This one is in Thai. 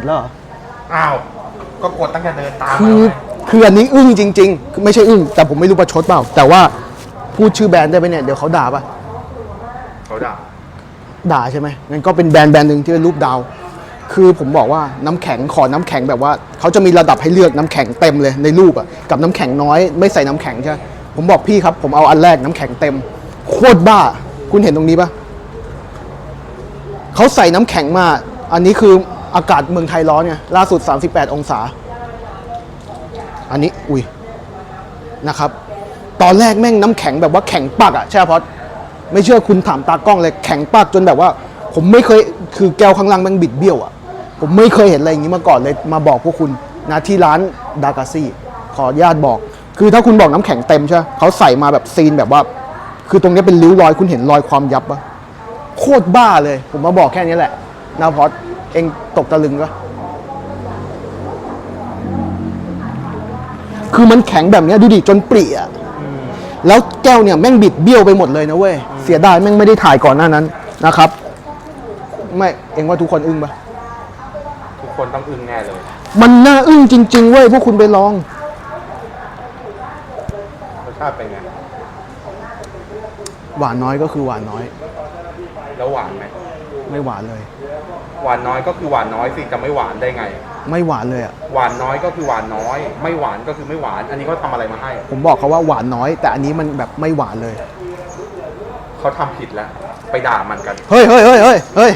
ดแล้วเหรอ อ้าว ก็กดตั้งแต่เดินตามคืมาอไงคืออันนี้อึ้งจริงๆคือไม่ใช่อึ้งแต่ผมไม่รู้ประชดเปล่า แต่ว่าพูดชื่อแบรนด์ได้ไหมเนี่ยเดี๋ยวเขาด่าปะเขาด่าด่าใช่ไหมงั้นก็เป็นแบรนด์แบรนด์หนึ่งที่เป็นรูปดาว คือผมบอกว่าน้ำแข็งขอน้ำแข็งแบบว่าเขาจะมีระดับให้เลือกน้ำแข็งเต็มเลยในรูปอะกับน้ำแข็งน้อยไม่ใส่น้ำแข็งใช่ไหมผมบอกพี่ครับผมเอาอันแรกน้ำแข็งเต็ม โคตรบ้า คุณเห็นตรงนี้ปะ เขาใส่น้ำแข็งมา อันนี้คือ อากาศเมืองไทยร้อนไงล่าสุด 38 องศา อันนี้อุ้ยนะครับ ตอนแรกแม่งน้ำแข็งแบบว่าแข็งปักอะใช่พอดไม่เชื่อคุณถามตากล้องเลยแข็งปักจนแบบว่า ผมไม่เคยคือแก้วข้างล่างแม่งบิดเบี้ยวอะผมไม่เคยเห็นอะไรอย่างนี้มาก่อนเลยมาบอกพวกคุณนะที่ร้านดากาซี่ขออนุญาตบอก คือถ้าคุณบอกน้ำแข็งเต็มใช่เขาใส่มาแบบซีนแบบว่า คือตรงนี้เป็นริ้วรอยคุณเห็นรอยความยับปะโคตรบ้าเลย ผมมาบอกแค่นี้แหละนาพอด เองตกตะลึงปะคือมันแข็งแบบเนี้ยดูดิจนปริอะแล้วแก้วเนี่ยแม่งบิดเบี้ยวไปหมดเลยนะเว้ย เสียดายแม่งไม่ได้ถ่ายก่อนหน้านั้นนะครับ ไม่เองว่าทุกคนอึ้งปะทุกคนต้องอึ้งแน่เลย มันน่าอึ้งจริง ๆ เว้ยพวกคุณไปลองรสชาติเป็นไงหวานน้อยก็คือหวานน้อย แล้วหวานไหมไม่หวานเลย หวานน้อยก็คือหวานน้อยสิจะไม่หวานได้ไง ไม่หวานเลยอะ หวานน้อยก็คือหวานน้อย ไม่หวานก็คือไม่หวาน อันนี้เขาทำอะไรมาให้ผมบอกเขาว่าหวานน้อย แต่อันนี้มันแบบไม่หวานเลย เขาทำผิดแล้ว ไปด่ามันกัน เฮ้ยเฮ้ยเฮ้ยเฮ้ยเฮ้ย